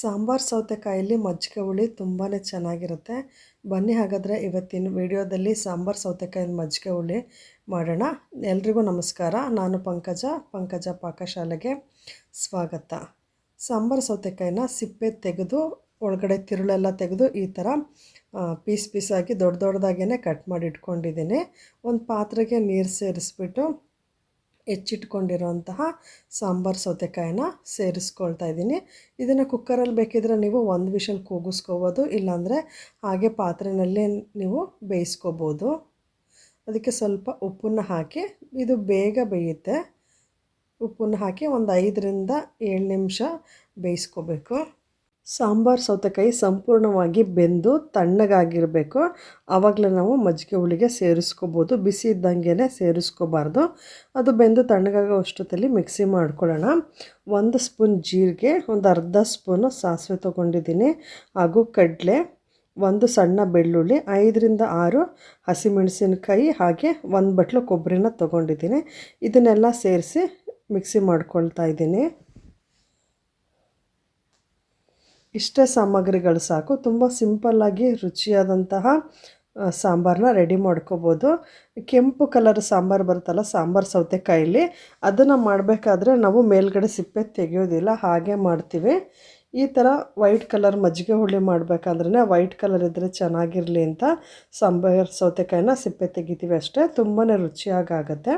ಸಾಂಬಾರು ಸೌತೆಕಾಯಲ್ಲಿ ಮಜ್ಜಿಗೆ ಹುಳಿ ತುಂಬಾ ಚೆನ್ನಾಗಿರುತ್ತೆ. ಬನ್ನಿ ಹಾಗಾದರೆ ಇವತ್ತಿನ ವಿಡಿಯೋದಲ್ಲಿ ಸಾಂಬಾರು ಸೌತೆಕಾಯಿನ ಮಜ್ಜಿಗೆ ಹುಳಿ ಮಾಡೋಣ. ಎಲ್ರಿಗೂ ನಮಸ್ಕಾರ. ನಾನು ಪಂಕಜ ಪಂಕಜ ಪಾಕಶಾಲೆಗೆ ಸ್ವಾಗತ. ಸಾಂಬಾರು ಸೌತೆಕಾಯಿನ ಸಿಪ್ಪೆ ತೆಗೆದು, ಒಳಗಡೆ ತಿರುಳೆಲ್ಲ ತೆಗೆದು ಈ ಥರ ಪೀಸ್ ಪೀಸಾಗಿ ದೊಡ್ಡ ದೊಡ್ಡದಾಗೇ ಕಟ್ ಮಾಡಿ ಇಟ್ಕೊಂಡಿದ್ದೀನಿ. ಒಂದು ಪಾತ್ರೆಗೆ ನೀರು ಸೇರಿಸ್ಬಿಟ್ಟು ಹೆಚ್ಚಿಟ್ಕೊಂಡಿರೋಂತಹ ಸಾಂಬಾರು ಸೌತೆಕಾಯಿನ ಸೇರಿಸ್ಕೊಳ್ತಾ ಇದ್ದೀನಿ. ಇದನ್ನು ಕುಕ್ಕರಲ್ಲಿ ಬೇಕಿದ್ರೆ ನೀವು ಒಂದು ವಿಷಲ್ ಕೂಗಿಸ್ಕೋಬೋದು, ಇಲ್ಲಾಂದರೆ ಹಾಗೆ ಪಾತ್ರೆಯಲ್ಲೇ ನೀವು ಬೇಯಿಸ್ಕೋಬೋದು. ಅದಕ್ಕೆ ಸ್ವಲ್ಪ ಉಪ್ಪನ್ನು ಹಾಕಿ, ಇದು ಬೇಗ ಬೇಯುತ್ತೆ. ಉಪ್ಪನ್ನು ಹಾಕಿ ಒಂದು ಐದರಿಂದ ಏಳು ನಿಮಿಷ ಬೇಯಿಸ್ಕೋಬೇಕು. ಸಾಂಬಾರು ಸೌತೆಕಾಯಿ ಸಂಪೂರ್ಣವಾಗಿ ಬೆಂದು ತಣ್ಣಗಾಗಿರಬೇಕು. ಆವಾಗಲೇ ನಾವು ಮಜ್ಜಿಗೆ ಹುಳಿಗೆ ಸೇರಿಸ್ಕೋಬೋದು. ಬಿಸಿ ಇದ್ದಂಗೆ ಸೇರಿಸ್ಕೋಬಾರ್ದು. ಅದು ಬೆಂದು ತಣ್ಣಗಾಗೋ ಅಷ್ಟೊತ್ತಲ್ಲಿ ಮಿಕ್ಸಿ ಮಾಡ್ಕೊಳ್ಳೋಣ. ಒಂದು ಸ್ಪೂನ್ ಜೀರಿಗೆ, ಒಂದು ಅರ್ಧ ಸ್ಪೂನು ಸಾಸಿವೆ ತೊಗೊಂಡಿದ್ದೀನಿ. ಹಾಗೂ ಕಡಲೆ, ಒಂದು ಸಣ್ಣ ಬೆಳ್ಳುಳ್ಳಿ, ಐದರಿಂದ ಆರು ಹಸಿಮೆಣಸಿನಕಾಯಿ, ಹಾಗೆ ಒಂದು ಬಟ್ಲು ಕೊಬ್ಬರಿನ ತೊಗೊಂಡಿದ್ದೀನಿ. ಇದನ್ನೆಲ್ಲ ಸೇರಿಸಿ ಮಿಕ್ಸಿ ಮಾಡ್ಕೊಳ್ತಾ ಇದ್ದೀನಿ. ಇಷ್ಟೇ ಸಾಮಗ್ರಿಗಳು ಸಾಕು. ತುಂಬ ಸಿಂಪಲ್ಲಾಗಿ ರುಚಿಯಾದಂತಹ ಸಾಂಬಾರನ್ನ ರೆಡಿ ಮಾಡ್ಕೋಬೋದು. ಕೆಂಪು ಕಲರ್ ಸಾಂಬಾರು ಬರುತ್ತಲ್ಲ, ಸಾಂಬಾರು ಸೌತೆಕಾಯಲ್ಲಿ, ಅದನ್ನು ಮಾಡಬೇಕಾದ್ರೆ ನಾವು ಮೇಲ್ಗಡೆ ಸಿಪ್ಪೆ ತೆಗೆಯೋದಿಲ್ಲ, ಹಾಗೆ ಮಾಡ್ತೀವಿ. ಈ ಥರ ವೈಟ್ ಕಲರ್ ಮಜ್ಜಿಗೆ ಹುಳಿ ಮಾಡಬೇಕಾದ್ರೆ ವೈಟ್ ಕಲರ್ ಇದ್ದರೆ ಚೆನ್ನಾಗಿರಲಿ ಅಂತ ಸಾಂಬಾರು ಸೌತೆಕಾಯಿನ ಸಿಪ್ಪೆ ತೆಗಿತೀವಿ ಅಷ್ಟೇ. ತುಂಬಾ ರುಚಿಯಾಗುತ್ತೆ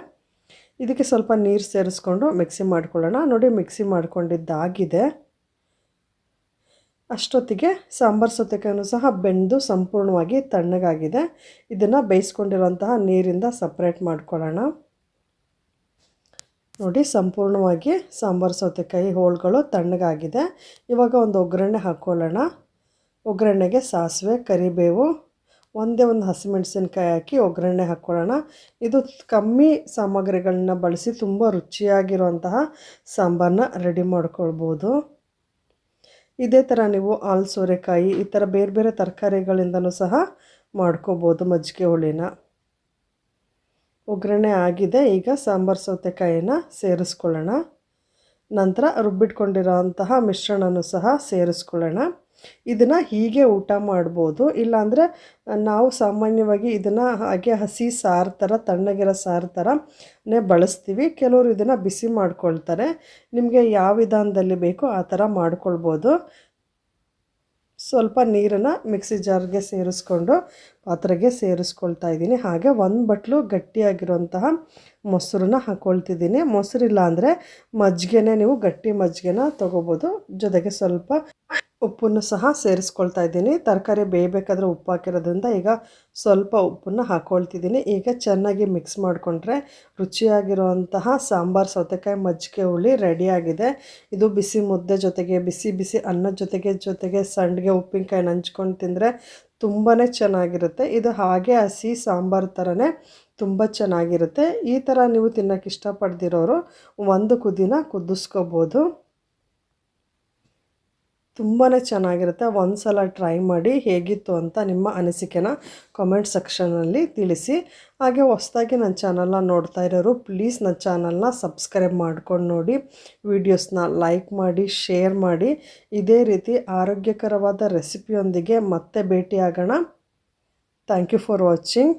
ಇದಕ್ಕೆ ಸ್ವಲ್ಪ ನೀರು ಸೇರಿಸ್ಕೊಂಡು ಮಿಕ್ಸಿ ಮಾಡ್ಕೊಳ್ಳೋಣ. ನೋಡಿ, ಮಿಕ್ಸಿ ಮಾಡ್ಕೊಂಡಿದ್ದಾಗಿದೆ. ಅಷ್ಟೊತ್ತಿಗೆ ಸಾಂಬಾರು ಸೌತೆಕಾಯನ್ನು ಸಹ ಬೆಂದು ಸಂಪೂರ್ಣವಾಗಿ ತಣ್ಣಗಾಗಿದೆ. ಇದನ್ನು ಬೇಯಿಸ್ಕೊಂಡಿರುವಂತಹ ನೀರಿಂದ ಸಪ್ರೇಟ್ ಮಾಡ್ಕೊಳ್ಳೋಣ. ನೋಡಿ, ಸಂಪೂರ್ಣವಾಗಿ ಸಾಂಬಾರು ಸೌತೆಕಾಯಿ ಹೋಳುಗಳು ತಣ್ಣಗಾಗಿದೆ. ಇವಾಗ ಒಂದು ಒಗ್ಗರಣೆ ಹಾಕ್ಕೊಳ್ಳೋಣ ಒಗ್ಗರಣೆಗೆ ಸಾಸಿವೆ, ಕರಿಬೇವು, ಒಂದೇ ಒಂದು ಹಸಿಮೆಣಸಿನ್ಕಾಯಿ ಹಾಕಿ ಒಗ್ಗರಣೆ ಹಾಕ್ಕೊಳ್ಳೋಣ ಇದು ಕಮ್ಮಿ ಸಾಮಗ್ರಿಗಳನ್ನ ಬಳಸಿ ತುಂಬ ರುಚಿಯಾಗಿರುವಂತಹ ಸಾಂಬಾರನ್ನ ರೆಡಿ ಮಾಡ್ಕೊಳ್ಬೋದು. ಇದೇ ಥರ ನೀವು ಹಾಲು ಸೋರೆಕಾಯಿ ಈ ಥರ ಬೇರೆ ಬೇರೆ ತರಕಾರಿಗಳಿಂದನೂ ಸಹ ಮಾಡ್ಕೋಬೋದು ಮಜ್ಜಿಗೆ ಹುಳಿನ. ಒಗ್ಗರಣೆ ಆಗಿದೆ, ಈಗ ಸಾಂಬಾರು ಸೌತೆಕಾಯಿನ ಸೇರಿಸ್ಕೊಳ್ಳೋಣ. ನಂತರ ರುಬ್ಬಿಟ್ಕೊಂಡಿರೋ ಅಂತಹ ಮಿಶ್ರಣನೂ ಸಹ ಸೇರಿಸ್ಕೊಳ್ಳೋಣ. ಇದನ್ನು ಹೀಗೆ ಊಟ ಮಾಡ್ಬೋದು. ಇಲ್ಲಾಂದರೆ ನಾವು ಸಾಮಾನ್ಯವಾಗಿ ಇದನ್ನು ಹಾಗೆ ಹಸಿ ಸಾರು ಥರ ತಣ್ಣಗಿರೋ ಸಾರು ಥರನೇ ಬಳಸ್ತೀವಿ. ಕೆಲವರು ಇದನ್ನು ಬಿಸಿ ಮಾಡ್ಕೊಳ್ತಾರೆ. ನಿಮಗೆ ಯಾವ ವಿಧಾನದಲ್ಲಿ ಬೇಕೋ ಆ ಥರ ಮಾಡ್ಕೊಳ್ಬೋದು. ಸ್ವಲ್ಪ ನೀರನ್ನು ಮಿಕ್ಸಿ ಜಾರ್ಗೆ ಸೇರಿಸ್ಕೊಂಡು ಪಾತ್ರೆಗೆ ಸೇರಿಸ್ಕೊಳ್ತಾ ಇದ್ದೀನಿ. ಹಾಗೆ ಒಂದು ಬಟ್ಲು ಗಟ್ಟಿಯಾಗಿರುವಂತಹ ಮೊಸರನ್ನ ಹಾಕ್ಕೊಳ್ತಿದ್ದೀನಿ ಮೊಸರಿಲ್ಲ ಅಂದರೆ ಮಜ್ಜಿಗೆನೇ ನೀವು ಗಟ್ಟಿ ಮಜ್ಜಿಗೆನ ತೊಗೋಬೋದು. ಜೊತೆಗೆ ಸ್ವಲ್ಪ ಉಪ್ಪನ್ನು ಸಹ ಸೇರಿಸ್ಕೊಳ್ತಾ ಇದ್ದೀನಿ. ತರಕಾರಿ ಬೇಯಬೇಕಾದ್ರೆ ಉಪ್ಪು ಹಾಕಿರೋದ್ರಿಂದ ಈಗ ಸ್ವಲ್ಪ ಉಪ್ಪನ್ನು ಹಾಕ್ಕೊಳ್ತಿದ್ದೀನಿ ಈಗ ಚೆನ್ನಾಗಿ ಮಿಕ್ಸ್ ಮಾಡಿಕೊಂಡ್ರೆ ರುಚಿಯಾಗಿರುವಂತಹ ಸಾಂಬಾರು, ಸೌತೆಕಾಯಿ, ಮಜ್ಜಿಗೆ, ಹುಳಿ ರೆಡಿಯಾಗಿದೆ ಇದು ಬಿಸಿ ಮುದ್ದೆ ಜೊತೆಗೆ, ಬಿಸಿ ಬಿಸಿ ಅನ್ನದ ಜೊತೆಗೆ ಜೊತೆಗೆ ಸಂಡಿಗೆ ಉಪ್ಪಿನಕಾಯಿ ನಂಚ್ಕೊಂಡು ತಿಂದರೆ ತುಂಬಾ ಚೆನ್ನಾಗಿರುತ್ತೆ. ಇದು ಹಾಗೆ ಹಸಿ ಸಾಂಬಾರು ಥರನೇ ತುಂಬ ಚೆನ್ನಾಗಿರುತ್ತೆ. ಈ ಥರ ನೀವು ತಿನ್ನೋಕ್ಕೆ ಇಷ್ಟಪಡ್ದಿರೋರು ಒಂದು ಕುದಿನ ಕುದಿಸ್ಕೋಬೋದು. ತುಂಬಾ ಚೆನ್ನಾಗಿರುತ್ತೆ. ಒಂದು ಸಲ ಟ್ರೈ ಮಾಡಿ ಹೇಗಿತ್ತು ಅಂತ ನಿಮ್ಮ ಅನಿಸಿಕೆನ ಕಾಮೆಂಟ್ ಸೆಕ್ಷನಲ್ಲಿ ತಿಳಿಸಿ. ಹಾಗೆ ಹೊಸದಾಗಿ ನನ್ನ ಚಾನಲ್ನ ನೋಡ್ತಾ ಇರೋರು ಪ್ಲೀಸ್ ನನ್ನ ಚಾನಲ್ನ ಸಬ್ಸ್ಕ್ರೈಬ್ ಮಾಡ್ಕೊಂಡು ನೋಡಿ. ವೀಡಿಯೋಸ್ನ ಲೈಕ್ ಮಾಡಿ ಶೇರ್ ಮಾಡಿ. ಇದೇ ರೀತಿ ಆರೋಗ್ಯಕರವಾದ ರೆಸಿಪಿಯೊಂದಿಗೆ ಮತ್ತೆ ಭೇಟಿಯಾಗೋಣ. Thank you for watching